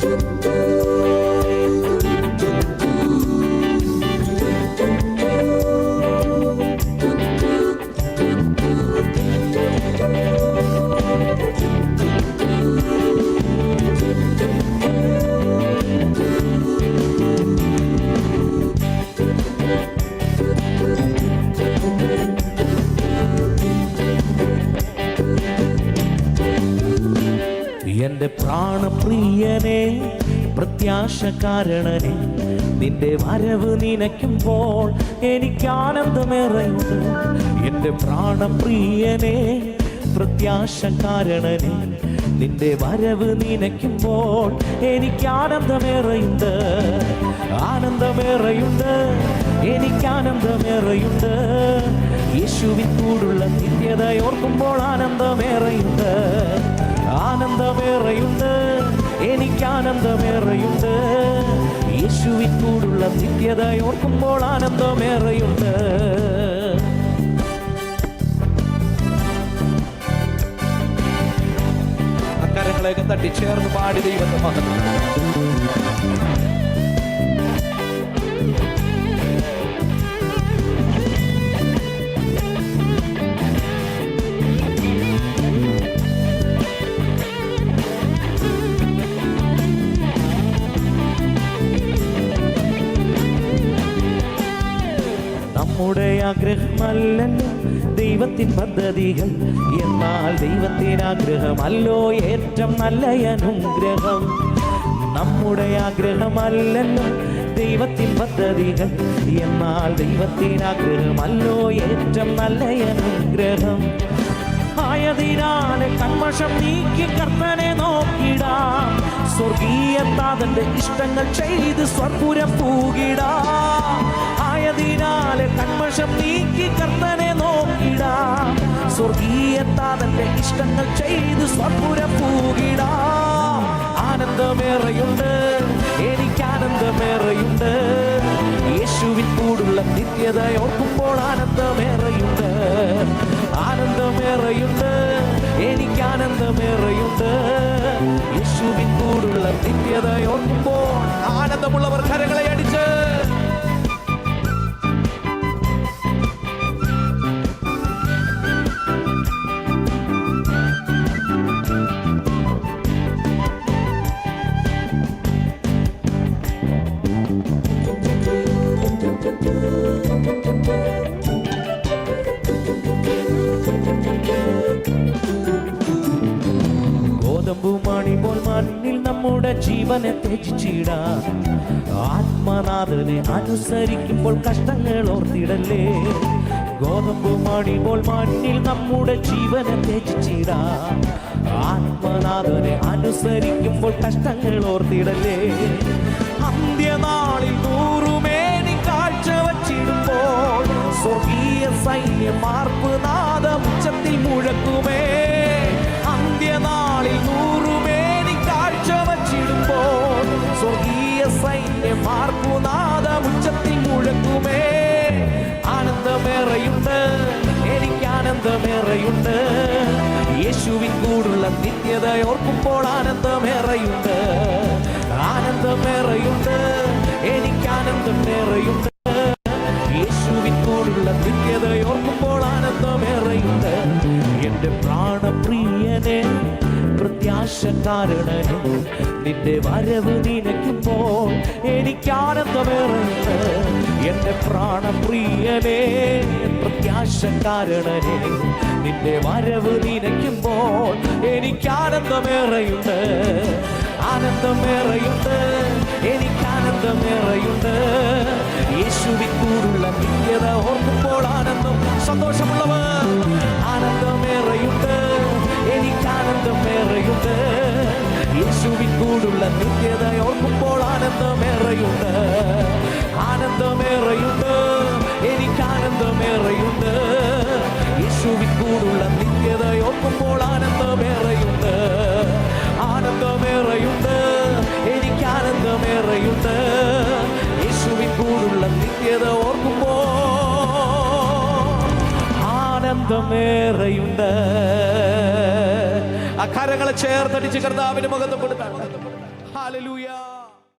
do, do. എന്റെ പ്രാണപ്രിയനെ പ്രത്യാശ കാരണനെ നിന്റെ വരവ് നിനയ്ക്കുമ്പോൾ എനിക്ക് ആനന്ദമേറെയുണ്ട് എന്റെ പ്രാണപ്രിയനെ പ്രത്യാശ കാരണനെ നിന്റെ വരവ് നിനയ്ക്കുമ്പോൾ എനിക്ക് ആനന്ദമേറെയുണ്ട് ആനന്ദമേറെയുണ്ട് എനിക്ക് ആനന്ദമേറെയുണ്ട് യേശുവിൻ കൂടുള്ള നിത്യത ഓർക്കുമ്പോൾ ആനന്ദമേറെയുണ്ട്. ആനന്ദമേറെയുണ്ട്. എനിക്ക് ആനന്ദമേറെയുണ്ട്. യേശുവിൻ കൂടുള്ള നിത്യത ഓർക്കുമ്പോൾ ആനന്ദമേറെയുണ്ട്. തട്ടി ചേർന്ന് പാടി ദൈവത്തെ മഹത്വം. നമ്മുടെ ആഗ്രഹമല്ലല്ലോ ദൈവത്തിൻ പദ്ധതികൾ. എന്നാൽ ദൈവത്തിൻ ആഗ്രഹമല്ലോ ഏറ്റവും നല്ല അനുഗ്രഹം. നമ്മുടെ ആഗ്രഹമല്ലല്ലോ ദൈവത്തിൻ പദ്ധതികൾ. എന്നാൽ ദൈവത്തിൻ ആഗ്രഹമല്ലോ ഏറ്റവും നല്ല അനുഗ്രഹം. ആയതിനാലെ കന്മഷം നീക്കി കർത്തനെ നോക്കിടാം. സ്വർഗീയ താതന്റെ ഇഷ്ടങ്ങൾ ചെയ്ത് സ്വർപുരം പൂകിടാം. ആയതിനാൽ കന്മഷം നീക്കി കർത്തനെ നോക്കിടാം. സ്വർഗീയ താതന്റെ ഇഷ്ടങ്ങൾ ചെയ്ത് സ്വർപുരം പൂകിടാ. ആനന്ദമേറെയുണ്ട് എനിക്ക് ആനന്ദമേറെയുണ്ട്. യേശുവിൻ കൂടുള്ള നിത്യത ഓർക്കുമ്പോൾ ആനന്ദമേറെയുണ്ട്. ആനന്ദമേറെയുണ്ട്. എനിക്ക് ആനന്ദമേറെയുണ്ട്. യേശുവിൻ കൂടുള്ള നിത്യതയോർക്കുമ്പോൾ ആനന്ദമുള്ളവർ കരകളെ അടിച്ച്. ഗോതമ്പു മണി പോൽ മണ്ണിൽ നമ്മുടെ ജീവനെ തേജിച്ചിടാ ആത്മനാഥനെ അനുസരിക്കുമ്പോൾ കഷ്ടങ്ങൾ ഓർത്തിടല്ലേ. ഗോതമ്പുമണി പോൽ മണ്ണിൽ നമ്മുടെ ജീവനെ തേജിച്ചിടാ ആത്മനാഥനെ അനുസരിക്കുമ്പോൾ കഷ്ടങ്ങൾ ഓർത്തിടല്ലേ. അന്ത്യനാളിൽ നൂറുമേനി കാഴ്ച വച്ചിടുമ്പോൾ സ്വർഗീയ സൈന്യം മാർപ്പ് നാദം ഉച്ചത്തിൽ മുഴക്കുമേ. ആനന്ദമേറെയുണ്ട്. യേശുവിൻ കൂടുള്ള നിത്യത ഓർക്കുമ്പോൾ ആനന്ദമേറെയുണ്ട്. ആനന്ദമേറെയുണ്ട്. എനിക്ക് ആനന്ദമേറെയുണ്ട്. യേശുവിൻ കൂടുള്ള നിത്യത ഓർക്കുമ്പോൾ ആനന്ദമേറെയുണ്ട്. എന്റെ പ്രാണപ്രിയനെ പ്രത്യാശക്കാരനെ നിന്റെ വരവ് നിനയ്ക്കുമ്പോൾ എനിക്ക് ആനന്ദമേറുണ്ട് എന്റെ പ്രാണപ്രിയനെ പ്രത്യാശക്കാരനെ നിന്റെ വരവ് നിനയ്ക്കുമ്പോൾ എനിക്ക് ആനന്ദമേറെയുണ്ട് ആനന്ദമേറെയുണ്ട് എനിക്ക് ആനന്ദമേറെയുണ്ട് യേശുവിൻ കൂടുള്ള നിത്യത ഓർക്കുമ്പോൾ ആനന്ദം സന്തോഷമുള്ളവർ ആനന്ദമേറെയുണ്ട് എനിക്ക് ആനന്ദമേറെയുണ്ട് യേശുവിൻ കൂടുള്ള നിത്യത ഓർക്കുമ്പോൾ ആനന്ദമേറെയുണ്ട്. ആനന്ദമേറെയുണ്ട്. ആ കരങ്ങളെ ചേർത്തടിച്ച് കർത്താവിന് മുഖത്ത് കൊടുത്താണ് ഹാലലൂയ